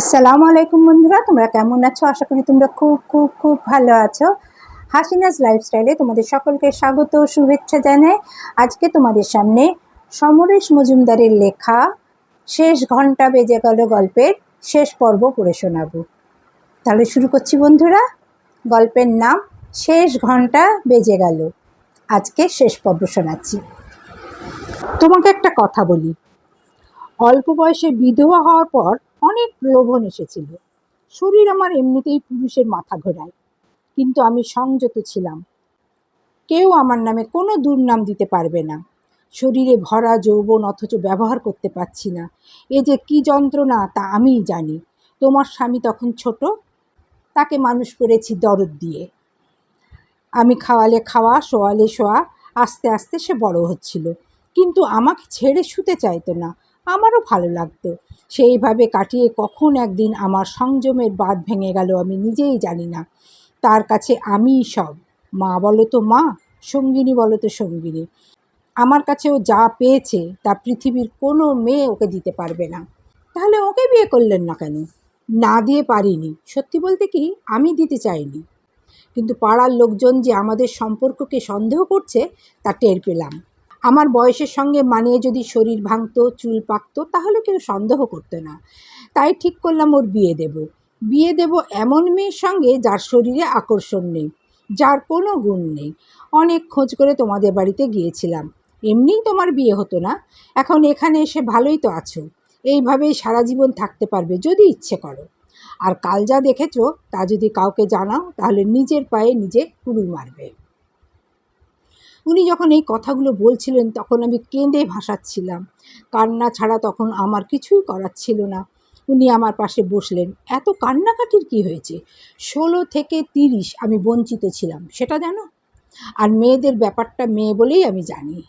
আসসালামু আলাইকুম বন্ধুরা, তোমরা কেমন আছো? আশা করি তোমরা খুব খুব খুব ভালো আছো। হাসিনাজ লাইফস্টাইলে তোমাদের সকলকে স্বাগত শুভেচ্ছা জানাই। আজকে তোমাদের সামনে সমরেশ মজুমদারের লেখা শেষ ঘণ্টা বেজে গেল গল্পের শেষ পর্ব পড়ে শোনাবো। তাহলে শুরু করছি বন্ধুরা। গল্পের নাম শেষ ঘণ্টা বেজে গেল। আজকে শেষ পর্ব শোনাচ্ছি। তোমাকে একটা কথা বলি। অল্প বয়সে বিধবা হওয়ার পর অনেক লোভন এসেছিল। শরীর আমার এমনিতেই পুরুষের মাথা ঘোরায়, কিন্তু আমি সংযত ছিলাম। কেউ আমার নামে কোনো দুর্নাম দিতে পারবে না। শরীরে ভরা যৌবন অথচ ব্যবহার করতে পারছি না। এ যে কি যন্ত্রণা তা আমিই জানি। তোমার স্বামী তখন ছোট, তাকে মানুষ করেছি দরদ দিয়ে। আমি খাওয়ালে খাওয়া, শোয়ালে শোয়া, আস্তে আস্তে সে বড় হচ্ছিল। কিন্তু আমাকে ছেড়ে শুতে চাইতো না। আমারও ভালো লাগতো। সেইভাবে কাটিয়ে কখন একদিন আমার সংযমের বাঁধ ভেঙে গেল আমি নিজেই জানি না। তার কাছে আমিই সব। মা বলো তো মা, সঙ্গিনী বলো তো সঙ্গিনী। আমার কাছে ও যা পেয়েছে তা পৃথিবীর কোনো মেয়ে ওকে দিতে পারবে না। তাহলে ওকে বিয়ে করলেন না কেন? না দিয়ে পারিনি। সত্যি বলতে কি, আমি দিতে চাইনি। কিন্তু পাড়ার লোকজন যে আমাদের সম্পর্ককে সন্দেহ করছে, তা টের পেলাম। আমার বয়সের সঙ্গে মানিয়ে যদি শরীর ভাঙতো, চুল পাকতো, তাহলে কেউ সন্দেহ করতো না। তাই ঠিক করলাম ওর বিয়ে দেব। বিয়ে দেব এমন মেয়ের সঙ্গে যার শরীরে আকর্ষণ নেই, যার কোনো গুণ নেই। অনেক খোঁজ করে তোমাদের বাড়িতে গিয়েছিলাম। এমনিই তোমার বিয়ে হতো না। এখন এখানে এসে ভালোই তো আছো। এইভাবেই সারা জীবন থাকতে পারবে যদি ইচ্ছে করো। আর কাল যা দেখেছ, তা যদি কাউকে জানাও, তাহলে নিজের পায়ে নিজে কুড়ুল মারবে। উনি যখন এই কথাগুলো বলছিলেন, তখন আমি কেঁদে ভাসাচ্ছিলাম। কান্না ছাড়া তখন আমার কিছুই করার ছিল না। উনি আমার পাশে বসলেন। এত কান্নাকাটির কি হয়েছে? ষোলো থেকে তিরিশ আমি বঞ্চিত ছিলাম, সেটা জানো? আর মেয়েদের ব্যাপারটা মেয়ে বলেই আমি জানি।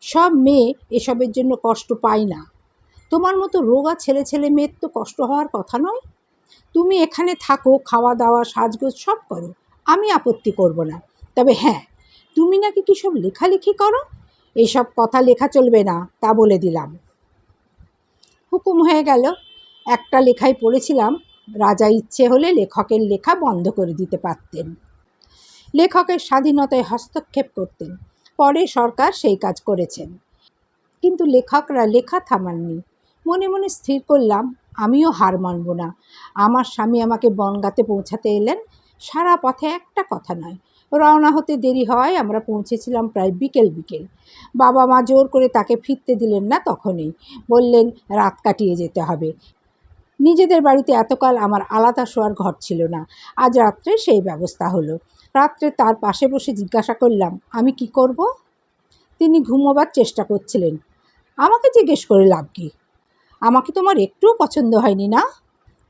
সব মেয়ে এসবের জন্য কষ্ট পায় না। তোমার মতো রোগা ছেলে ছেলে মেয়ের তো কষ্ট হওয়ার কথা নয়। তুমি এখানে থাকো, খাওয়া দাওয়া, সাজগোজ সব করো। আমি আপত্তি করব না। তবে হ্যাঁ তুমি নাকি কি সব লেখালেখি করো? এসব কথা লেখা চলবে না, তা বলে দিলাম। হুকুম হয়ে গেল। একটা লেখাই পড়েছিলাম, রাজা ইচ্ছে হলে লেখকের লেখা বন্ধ করে দিতে পারতেন। লেখকের স্বাধীনতায় হস্তক্ষেপ করতেন। পরে সরকার সেই কাজ করেছেন। কিন্তু লেখকরা লেখা থামাননি। মনে মনে স্থির করলাম, আমিও হার মানব না। আমার স্বামী আমাকে বনগাতে পৌঁছাতে এলেন। সারা পথে একটা কথা নয় রওনা হতে দেরি হওয়ায় আমরা পৌঁছেছিলাম প্রায় বিকেল বিকেল। বাবা মা জোর করে তাকে ফিরতে দিলেন না তখনই। বললেন, রাত কাটিয়ে যেতে হবে। নিজেদের বাড়িতে এতকাল আমার আলাদা শোয়ার ঘর ছিল না। আজ রাত্রে সেই ব্যবস্থা হলো। রাত্রে তার পাশে বসে জিজ্ঞাসা করলাম, আমি কি করব? তিনি ঘুমোবার চেষ্টা করছিলেন। আমাকে জিজ্ঞেস করে লাভ কি? আমাকে তোমার একটুও পছন্দ হয়নি না?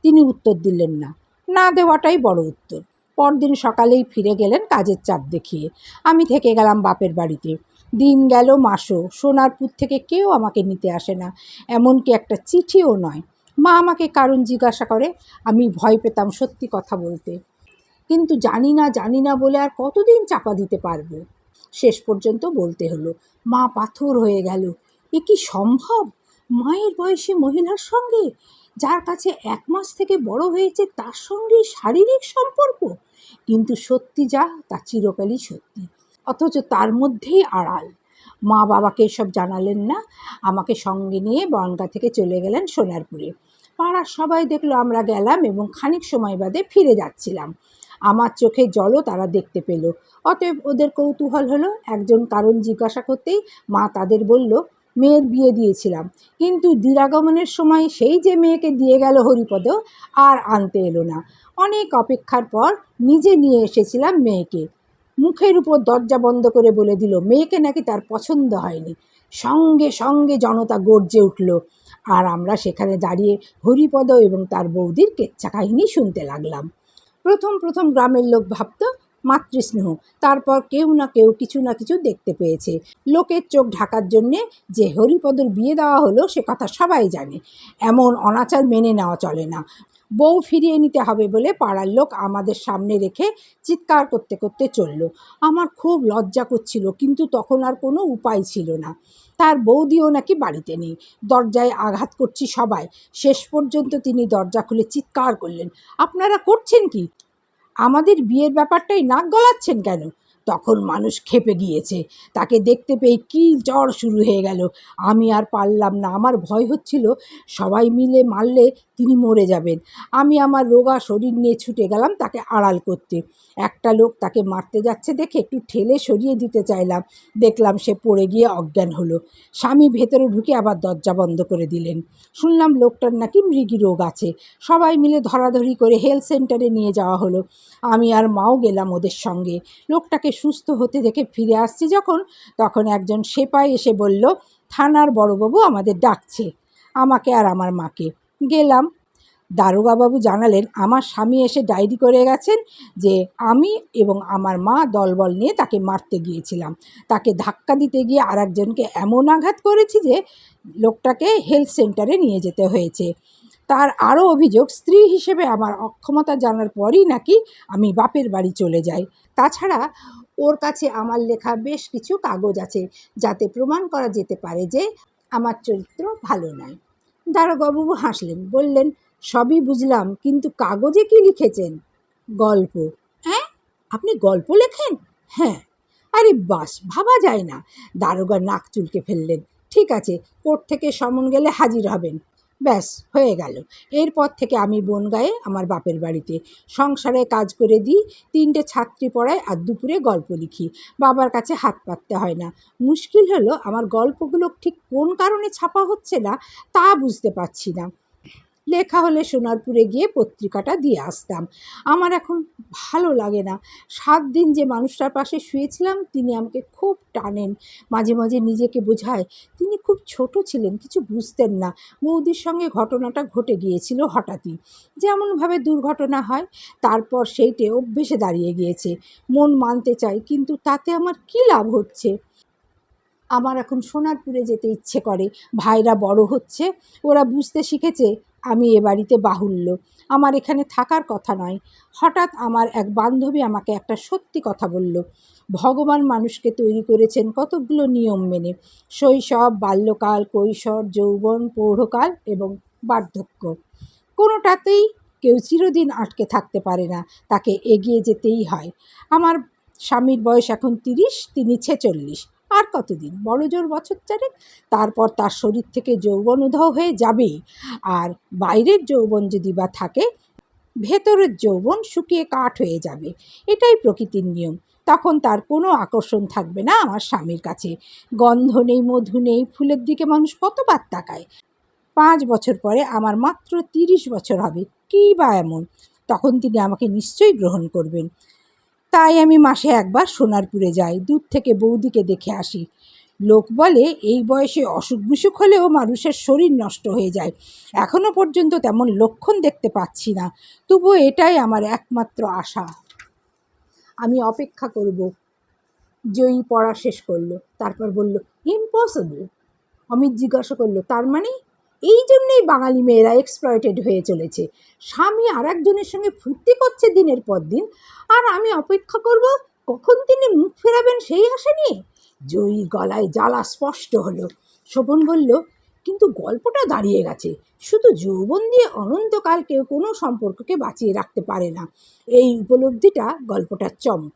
তিনি উত্তর দিলেন না। না দেওয়াটাই বড় উত্তর। পরদিন সকালেই ফিরে গেলেন কাজের চাপ দেখিয়ে। আমি থেকে গেলাম বাপের বাড়িতে। দিন গেল মাসও, সোনারপুর থেকে কেউ আমাকে নিতে আসে না, এমনকি একটা চিঠিও নয়। মা আমাকে কারণ জিজ্ঞাসা করে, আমি ভয় পেতাম সত্যি কথা বলতে। কিন্তু জানি না জানি না বলে আর কতদিন চাপা দিতে পারব? শেষ পর্যন্ত বলতে হলো, মা পাথর হয়ে গেল, এ কি সম্ভব? মায়ের বয়সী মহিলার সঙ্গে? যার কাছে এক মাস থেকে বড় হয়েছে, তার সঙ্গে শারীরিক সম্পর্ক? কিন্তু সত্যি যা, তা চিরকালই সত্যি। অথচ তার মধ্যেই আড়াল। মা বাবাকে এসব জানালেন না। আমাকে সঙ্গে নিয়ে বনগা থেকে চলে গেলেন সোনারপুরে। পাড়ার সবাই দেখল আমরা গেলাম এবং খানিক সময় বাদে ফিরে যাচ্ছিলাম। আমার চোখে জলও তারা দেখতে পেল। অতএব ওদের কৌতূহল হলো। একজন কারণ জিজ্ঞাসা করতেই মা তাদের বলল মেয়ের বিয়ে দিয়েছিলাম। কিন্তু দিরাগমনের সময় সেই যে মেয়েকে দিয়ে গেল হরিপদ আর আনতে এলো না। অনেক অপেক্ষার পর নিজে নিয়ে এসেছিলাম মেয়েকে। মুখের উপর দরজা বন্ধ করে বলে দিল, মেয়েকে নাকি তার পছন্দ হয়নি। সঙ্গে সঙ্গে জনতা গর্জে উঠল। আর আমরা সেখানে দাঁড়িয়ে হরিপদ এবং তার বৌদির কেচ্ছা কাহিনী শুনতে লাগলাম। প্রথম প্রথম গ্রামের লোক ভাবত মাতৃস্নেহ। তারপর কেউ না কেউ কিছু না কিছু দেখতে পেয়েছে। লোকের চোখ ঢাকার জন্যে যে হরিপদর বিয়ে দেওয়া হলো, সে কথা সবাই জানে। এমন অনাচার মেনে নেওয়া চলে না। বউ ফিরিয়ে নিতে হবে বলে পাড়ার লোক আমাদের সামনে রেখে চিৎকার করতে করতে চলল। আমার খুব লজ্জা করছিল, কিন্তু তখন আর কোনো উপায় ছিল না। তার বৌদিও নাকি বাড়িতে নেই। দরজায় আঘাত করছি সবাই। শেষ পর্যন্ত তিনি দরজা খুলে চিৎকার করলেন, আপনারা করছেন কি? আমাদের বিয়ের ব্যাপারটাই নাক গলাচ্ছেন কেন? তখন মানুষ খেপে গিয়েছে। তাকে দেখতে পেয়ে কী জ্বর শুরু হয়ে গেল। আমি আর পারলাম না। আমার ভয় হচ্ছিল, সবাই মিলে মারলে তিনি মরে যাবেন। আমি আমার রোগা শরীর নিয়ে ছুটে গেলাম তাকে আড়াল করতে। একটা লোক তাকে মারতে যাচ্ছে দেখে একটু ঠেলে সরিয়ে দিতে চাইলাম। দেখলাম সে পড়ে গিয়ে অজ্ঞান হলো। স্বামী ভেতরে ঢুকে আবার দরজা বন্ধ করে দিলেন। শুনলাম লোকটার নাকি মৃগী রোগ আছে। সবাই মিলে ধরাধরি করে হেলথ সেন্টারে নিয়ে যাওয়া হলো। আমি আর মাও গেলাম ওদের সঙ্গে। লোকটাকে সুস্থ হতে দেখে ফিরে আসছি যখন, তখন একজন সেপাই এসে বলল, থানার বড়বাবু আমাদের ডাকছে, আমাকে আর আমার মাকে। গেলাম। দারোগাবাবু জানালেন, আমার স্বামী এসে ডায়েরি করে গেছেন যে আমি এবং আমার মা দলবল নিয়ে তাকে মারতে গিয়েছিলাম। তাকে ধাক্কা দিতে গিয়ে আর একজনকে এমন আঘাত করেছি যে লোকটাকে হেলথ সেন্টারে নিয়ে যেতে হয়েছে। তার আরও অভিযোগ, স্ত্রী হিসেবে আমার অক্ষমতা জানার পরই নাকি আমি বাপের বাড়ি চলে যাই। তাছাড়া ওর কাছে আমার লেখা বেশ কিছু কাগজ আছে, যাতে প্রমাণ করা যেতে পারে যে আমার চরিত্র ভালো নয়। দারোগাবাবু হাসলেন, বললেন, সবই বুঝলাম, কিন্তু কাগজে কি লিখেছেন? গল্প। হ্যাঁ আপনি গল্প লেখেন? হ্যাঁ। আরে বাস, ভাবা যায় না। দারোগা নাক চুলকে ফেললেন। ঠিক আছে, কোর্ট থেকে সমন গেলে হাজির হবেন। ব্যাস, হয়ে গেল। এরপর থেকে আমি বনগায়ে আমার বাপের বাড়িতে সংসারে কাজ করে দিই, তিনটে ছাত্রী পড়ায় আর দুপুরে গল্প লিখি। বাবার কাছে হাত পাততে হয় না। মুশকিল হলো আমার গল্পগুলো ঠিক কোন কারণে ছাপা হচ্ছে না তা বুঝতে পারছি না। লেখা হলে সোনারপুরে গিয়ে পত্রিকাটা দিয়ে আসতাম। আমার এখন ভালো লাগে না। সাত দিন যে মানুষটার পাশে শুয়েছিলাম, তিনি আমাকে খুব টানেন। মাঝে মাঝে নিজেকে বোঝায়, তিনি খুব ছোট ছিলেন, কিছু বুঝতেন না। বৌদির সঙ্গে ঘটনাটা ঘটে গিয়েছিল হঠাৎই। যেমনভাবে দুর্ঘটনা হয়, তারপর সেইটে অভ্যেসে দাঁড়িয়ে গিয়েছে। মন মানতে চাই, কিন্তু তাতে আমার কী লাভ হচ্ছে? আমার এখন সোনারপুরে যেতে ইচ্ছে করে। ভাইরা বড় হচ্ছে, ওরা বুঝতে শিখেছে আমি এ বাড়িতে বাহুল্য। আমার এখানে থাকার কথা নয়। হঠাৎ আমার এক বান্ধবী আমাকে একটা সত্যি কথা বলল। ভগবান মানুষকে তৈরি করেছেন কতগুলো নিয়ম মেনে। শৈশব, বাল্যকাল, কৈশোর, যৌবন প্রৌঢ়কাল এবং বার্ধক্য। কোনোটাতেই কেউ চিরদিন আটকে থাকতে পারে না। তাকে এগিয়ে যেতেই হয়। আমার স্বামীর বয়স এখন তিরিশ, তিনি ছেচল্লিশ। আর কতদিন? বড় জোর বছর চারেক? তারপর তার শরীর থেকে যৌবন উধাও হয়ে যাবেই। আর বাইরের যৌবন যদি বা থাকে, ভেতরের যৌবন শুকিয়ে কাঠ হয়ে যাবে। এটাই প্রকৃতির নিয়ম। তখন তার কোনো আকর্ষণ থাকবে না আমার স্বামীর কাছে। গন্ধ নেই, মধু নেই, ফুলের দিকে মানুষ কতবার তাকায়। পাঁচ বছর পরে আমার মাত্র তিরিশ বছর হবে। কী বা এমন? তখন তিনি আমাকে নিশ্চয়ই গ্রহণ করবেন। তাই আমি মাসে একবার সোনারপুরে যাই, দূর থেকে বৌদিকে দেখে আসি। লোক বলে, এই বয়সে অসুখ বিসুখ হলেও মানুষের শরীর নষ্ট হয়ে যায়। এখনও পর্যন্ত তেমন লক্ষণ দেখতে পাচ্ছি না। তবুও এটাই আমার একমাত্র আশা। আমি অপেক্ষা করব। জয়ী পড়া শেষ করল। তারপর বলল ইম্পসিবল অমিত জিজ্ঞাসা করল, তার মানে? এই জন্যেই বাঙালি মেয়েরা এক্সপ্লয়েটেড হয়ে চলেছে। স্বামী আর একজনের সঙ্গে ফুর্তি করছে দিনের পর দিন, আর আমি অপেক্ষা করব কখন তিনি মুখ ফেরাবেন সেই আশা নিয়ে। জয়ীর গলায় জ্বালা স্পষ্ট হলো। শোভন বলল, কিন্তু গল্পটা দাঁড়িয়ে গেছে। শুধু যৌবন দিয়ে অনন্তকাল কেউ কোনো সম্পর্ককে বাঁচিয়ে রাখতে পারে না। এই উপলব্ধিটা গল্পটার চমক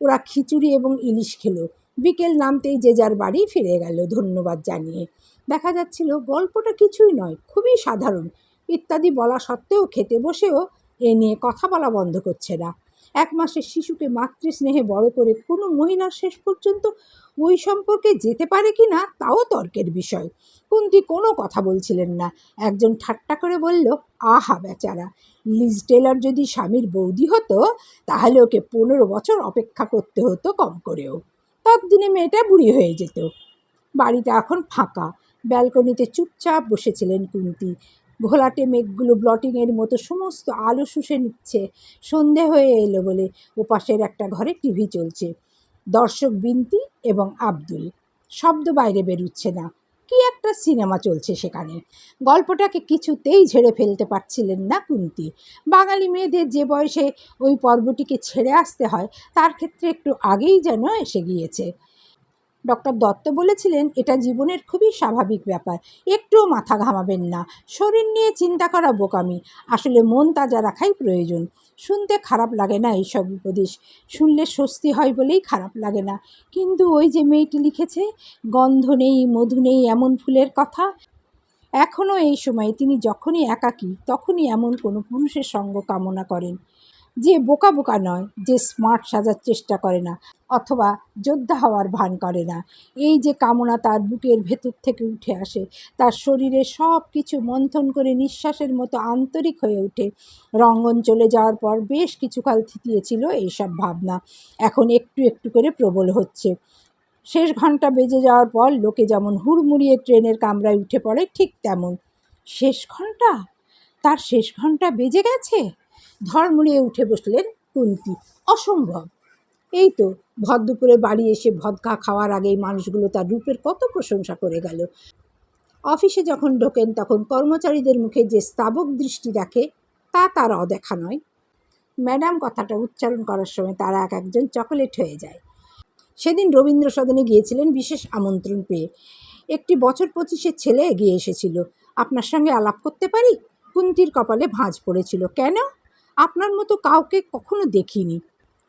ওরা খিচুড়ি এবং ইলিশ খেলো। বিকেল নামতেই যে যার বাড়ি ফিরে গেল ধন্যবাদ জানিয়ে। দেখা যাচ্ছিল গল্পটা কিছুই নয়, খুবই সাধারণ। ইত্যাদি বলা সত্ত্বেও খেতে বসেও এ নিয়ে কথা বলা বন্ধ করছে না। এক মাসের শিশুকে মাতৃস্নেহে বড় করে কোনো মহিলা শেষ পর্যন্ত ওই সম্পর্কে যেতে পারে কি না, তাও তর্কের বিষয়। কুন্তি কোনো কথা বলছিলেন না। একজন ঠাট্টা করে বলল, আহা বেচারা, লিজ টেলার যদি স্বামীর বৌদি হতো, তাহলে ওকে পনেরো বছর অপেক্ষা করতে হতো কম করেও। ততদিনে মেয়েটা বুড়ি হয়ে যেত। বাড়িটা এখন ফাঁকা। ব্যালকনিতে চুপচাপ বসেছিলেন কুন্তি। ঘোলাটে মেঘগুলো ব্লটিংয়ের মতো সমস্ত আলো শুষে নিচ্ছে। সন্ধে হয়ে এলো বলে ওপাশের একটা ঘরে টিভি চলছে। দর্শক বিনতি এবং আব্দুল। শব্দ বাইরে বেরুচ্ছে না। কি একটা সিনেমা চলছে সেখানে। গল্পটাকে কিছুতেই ঝেড়ে ফেলতে পারছিলেন না কুন্তি। বাঙালি মেয়েদের যে বয়সে ওই পর্বটিকে ছেড়ে আসতে হয়, তার ক্ষেত্রে একটু আগেই যেন এসে গিয়েছে। ডক্টর দত্ত বলেছিলেন, এটা জীবনের খুবই স্বাভাবিক ব্যাপার। একটুও মাথা ঘামাবেন না। শরীর নিয়ে চিন্তা করা বোকামি। আসলে মন তাজা রাখাই প্রয়োজন। শুনতে খারাপ লাগে না এইসব উপদেশ। শুনলে স্বস্তি হয় বলেই খারাপ লাগে না। কিন্তু ওই যে মেয়েটি লিখেছে, গন্ধ নেই, মধু নেই, এমন ফুলের কথা। এখনও এই সময়ে তিনি যখনই একাকী, তখনই এমন কোনো পুরুষের সঙ্গ কামনা করেন। যে বোকা বোকা নয়, যে স্মার্ট সাজার চেষ্টা করে না, অথবা যোদ্ধা হওয়ার ভান করে না। এই যে কামনা তার বুকের ভেতর থেকে উঠে আসে, তার শরীরে সব কিছু মন্থন করে নিঃশ্বাসের মতো আন্তরিক হয়ে ওঠে। রঙ্গন চলে যাওয়ার পর বেশ কিছুকাল থিতিয়েছিল এইসব ভাবনা। এখন একটু একটু করে প্রবল হচ্ছে। শেষ ঘণ্টা বেজে যাওয়ার পর লোকে যেমন হুড়মুড়িয়ে ট্রেনের কামরায় উঠে পড়ে ঠিক তেমন। শেষ ঘণ্টা? তার শেষ ঘণ্টা বেজে গেছে? ধড়মুড়িয়ে উঠে বসলেন কুন্তি। অসম্ভব। এই তো ভর দুপুরে বাড়ি এসে ভদকা খাওয়ার আগেই মানুষগুলো তার রূপের কত প্রশংসা করে গেল। অফিসে যখন ঢোকেন, তখন কর্মচারীদের মুখে যে স্তাবক দৃষ্টি রাখে তা তার অদেখা নয়। ম্যাডাম কথাটা উচ্চারণ করার সময় তারা এক একজন চকোলেট হয়ে যায়। সেদিন রবীন্দ্র সদনে গিয়েছিলেন বিশেষ আমন্ত্রণ পেয়ে। একটি বছর পঁচিশের ছেলে এগিয়ে এসেছিল। আপনার সঙ্গে আলাপ করতে পারি? কুন্তির কপালে ভাঁজ পড়েছিল। কেন? আপনার মতো কাউকে কখনো দেখিনি।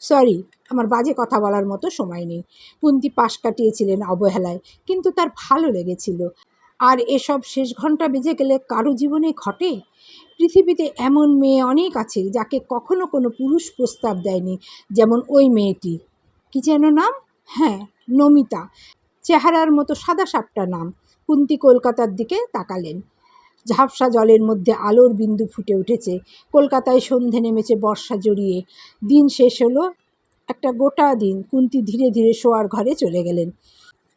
সরি আমার বাজে কথা বলার মতো সময় নেই। কুন্তি পাশ কাটিয়েছিলেন অবহেলায়, কিন্তু তার ভালো লেগেছিল। আর এসব শেষ ঘণ্টা বেজে গেলে কারও জীবনে ঘটে? পৃথিবীতে এমন মেয়ে অনেক আছে যাকে কখনো কোনো পুরুষ প্রস্তাব দেয়নি, যেমন ওই মেয়েটি। কি যেন নাম? হ্যাঁ নমিতা। চেহারার মতো সাদা সাপটা নাম। কুন্তি কলকাতার দিকে তাকালেন। ঝাপসা জলের মধ্যে আলোর বিন্দু ফুটে উঠেছে। কলকাতায় সন্ধে নেমেছে বর্ষা জড়িয়ে। দিন শেষ হলো একটা গোটা দিন। কুন্তি ধীরে ধীরে শোয়ার ঘরে চলে গেলেন।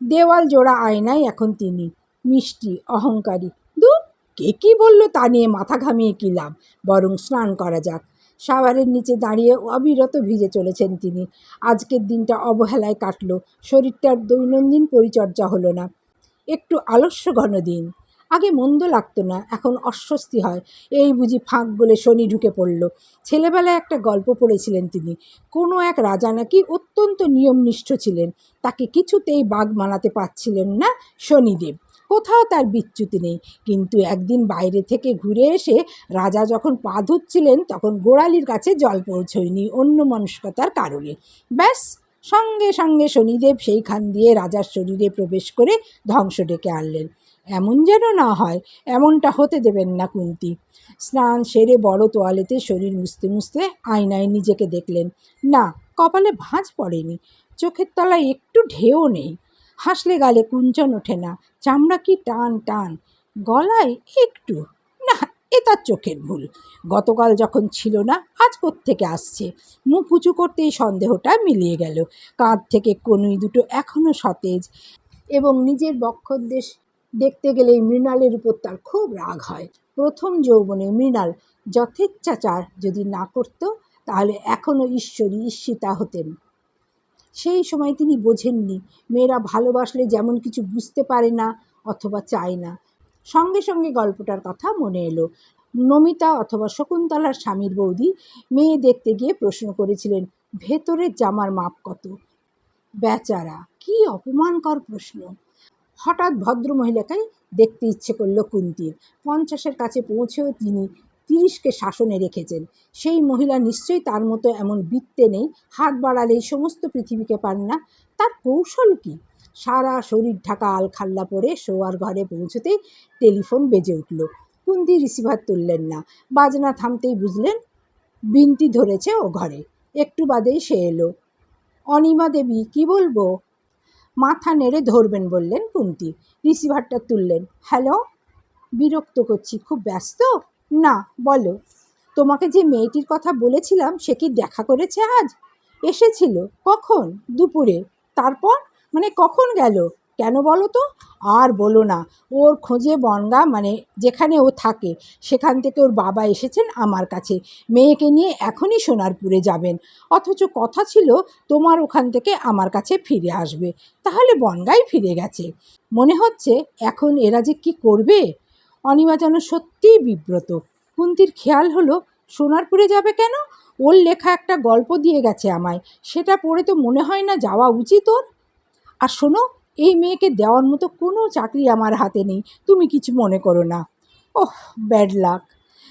দেওয়াল জোড়া আয়নায় এখন তিনি। মিষ্টি, অহংকারী। দু, কে কী বলল তা নিয়ে মাথা ঘামিয়ে কী লাভ? বরং স্নান করা যাক। শাওয়ারের নিচে দাঁড়িয়ে অবিরত ভিজে চলেছেন তিনি। আজকের দিনটা অবহেলায় কাটলো। শরীরটার দৈনন্দিন পরিচর্যা হলো না। একটু আলস্য ঘন দিন। আগে মন্দ লাগতো না, এখন অস্বস্তি হয়। এই বুঝি ফাঁক বলে শনি ঢুকে পড়ল। ছেলেবেলায় একটা গল্প পড়েছিলেন তিনি। কোনো এক রাজা নাকি অত্যন্ত নিয়মনিষ্ঠ ছিলেন। তাকে কিছুতেই বাঘ মানাতে পারছিলেন না শনিদেব। কোথাও তার বিচ্যুতি নেই। কিন্তু একদিন বাইরে থেকে ঘুরে এসে রাজা যখন পা ধুচ্ছিলেন, তখন গোড়ালির কাছে জল পৌঁছয়নি অন্য মনস্কতার কারণে। ব্যাস, সঙ্গে সঙ্গে শনিদেব সেইখান দিয়ে রাজার শরীরে প্রবেশ করে ধ্বংস ডেকে আনলেন। এমন যেন না হয়, এমনটা হতে দেবেন না কুন্তি। স্নান সেরে বড় তোয়ালেতে শরীর মুছতে মুছতে আয়নায় নিজেকে দেখলেন। না, কপালে ভাঁজ পড়েনি, চোখের তলায় একটু ঢেউ নেই। হাসলে গালে কুঞ্চন ওঠে না, চামড়া কি টান টান, গলায় একটু। না, এ তার চোখের ভুল। গতকাল যখন ছিল না, আজ থেকে আসছে? মুখ উঁচু করতেই সন্দেহটা মিলিয়ে গেল। কাঁধ থেকে কনুই দুটো এখনও সতেজ এবং নিজের বক্ষদেশ দেখতে গেলেই মৃণালের উপর তার খুব রাগ হয়। প্রথম যৌবনে মৃণাল যথেচ্ছাচার যদি না করত, তাহলে এখনও ঈশ্বরী ঈর্ষিতা হতেন। সেই সময় তিনি বোঝেননি, মেয়েরা ভালোবাসলে যেমন কিছু বুঝতে পারে না অথবা চায় না। সঙ্গে সঙ্গে গল্পটার কথা মনে এলো। নমিতা অথবা শকুন্তলার স্বামীর বৌদি মেয়ে দেখতে গিয়ে প্রশ্ন করেছিলেন, ভেতরের জামার মাপ কত? বেচারা, কি অপমানকর প্রশ্ন। হঠাৎ ভদ্রমহিলাকেই দেখতে ইচ্ছে করল কুন্তির। পঞ্চাশের কাছে পৌঁছেও তিনি তিরিশকে শাসনে রেখেছেন। সেই মহিলা নিশ্চয়ই তার মতো এমন বৃত্তে নেই, হাত বাড়ালেই সমস্ত পৃথিবীকে পান না। তার কৌশল কী? সারা শরীর ঢাকা আলখাল্লা পরে শোয়ার ঘরে পৌঁছতেই টেলিফোন বেজে উঠল। কুন্তি রিসিভার তুললেন না। বাজনা থামতেই বুঝলেন, বিনতি ধরেছে ও ঘরে। একটু বাদেই সে এলো। অনিমা দেবী, কি বলব? মাথা নেড়ে ধরবেন বললেন কুন্তি। রিসিভারটা তুললেন। হ্যালো? বিরক্ত করছি, খুব ব্যস্ত? না, বলো। তোমাকে যে মেয়েটির কথা বলেছিলাম, সে কি দেখা করেছে আজ? এসেছিল। কখন? দুপুরে। তারপর? মানে কখন গেল? কেন বলো তো? আর বলো না, ওর খোঁজে বনগা মানে যেখানে ও থাকে, সেখান থেকে ওর বাবা এসেছেন আমার কাছে। মেয়েকে নিয়ে এখনই সোনারপুরে যাবেন। অথচ কথা ছিল তোমার ওখান থেকে আমার কাছে ফিরে আসবে। তাহলে বনগাই ফিরে গেছে। মনে হচ্ছে এখন এরা যে কী করবে? অনিমা যেন সত্যিই বিব্রত। কুন্তির খেয়াল হলো, সোনারপুরে যাবে কেন? ওর লেখা একটা গল্প দিয়ে গেছে আমায়। সেটা পড়ে তো মনে হয় না যাওয়া উচিত ওর। আর শোনো এই মেয়েকে দেওয়ার মতো কোনো চাকরি আমার হাতে নেই, তুমি কিছু মনে করো না। ওহ ব্যাড লাক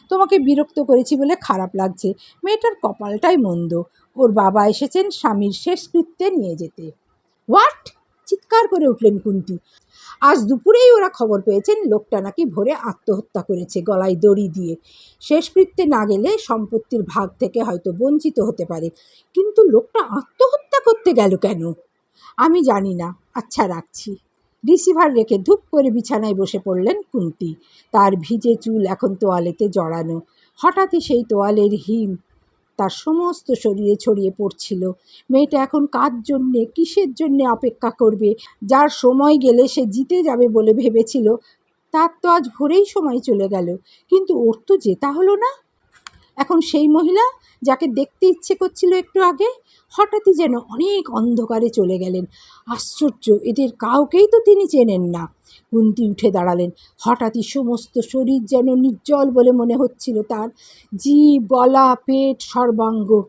তোমাকে বিরক্ত করেছি বলে খারাপ লাগছে। মেয়েটার কপালটাই মন্দ। ওর বাবা এসেছেন স্বামীর শেষকৃত্যে নিয়ে যেতে। হোয়াট? চিৎকার করে উঠলেন কুন্তি। আজ দুপুরেই ওরা খবর পেয়েছেন লোকটা নাকি ভোরে আত্মহত্যা করেছে গলায় দড়ি দিয়ে। শেষকৃত্যে না গেলে সম্পত্তির ভাগ থেকে হয়তো বঞ্চিত হতে পারে। কিন্তু লোকটা আত্মহত্যা করতে গেল কেন? আমি জানি না। আচ্ছা রাখছি। রিসিভার রেখে ধূপ করে বিছানায় বসে পড়লেন কুন্তি। তার ভিজে চুল এখন তোয়ালেতে জড়ানো। হঠাৎই সেই তোয়ালের হিম তার সমস্ত শরীরে ছড়িয়ে পড়ছিল। মেয়েটা এখন কার জন্যে, কিসের জন্যে অপেক্ষা করবে? যার সময় গেলে সে জিতে যাবে বলে ভেবেছিল, তার তো আজ ভোরেই সময় চলে গেল। কিন্তু ওর তো জেতা হলো না। এখন সেই মহিলা যাকে দেখতে ইচ্ছে করছিল একটু আগে, হঠাৎই যেন অনেক অন্ধকারে চলে গেলেন। আশ্চর্য, এদের কাউকেই তো তিনি চেনেন না। কুন্তি উঠে দাঁড়ালেন। হঠাৎই সমস্ত শরীর যেন নির্জল বলে মনে হচ্ছিল তার। জিভ গলা, পেট সর্বাঙ্গ।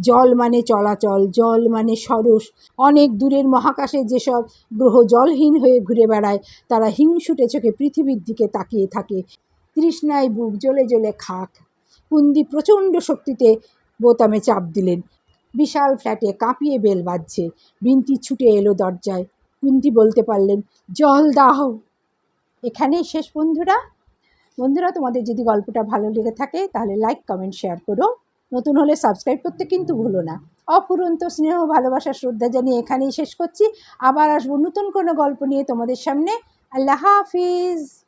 জল মানে চলাচল, জল মানে সরস। অনেক দূরের মহাকাশে যেসব গ্রহ জলহীন হয়ে ঘুরে বেড়ায়, তারা হিংসুটে চোখে পৃথিবীর দিকে তাকিয়ে থাকে। তৃষ্ণায় বুক জ্বলে জ্বলে খাক। কুন্দি প্রচণ্ড শক্তিতে বোতামে চাপ দিলেন। বিশাল ফ্ল্যাটে কাঁপিয়ে বেল বাজছে। বিনতি ছুটে এলো দরজায়। কুন্তি বলতে পারলেন, জল দাও। এখানেই শেষ বন্ধুরা? বন্ধুরা, তোমাদের যদি গল্পটা ভালো লেগে থাকে, তাহলে লাইক কমেন্ট শেয়ার করো। নতুন হলে সাবস্ক্রাইব করতে কিন্তু ভুলো না। অফুরন্ত স্নেহ, ভালোবাসা, শ্রদ্ধা জানিয়ে এখানেই শেষ করছি। আবার আসব নতুন কোনো গল্প নিয়ে তোমাদের সামনে। আল্লাহ হাফিজ।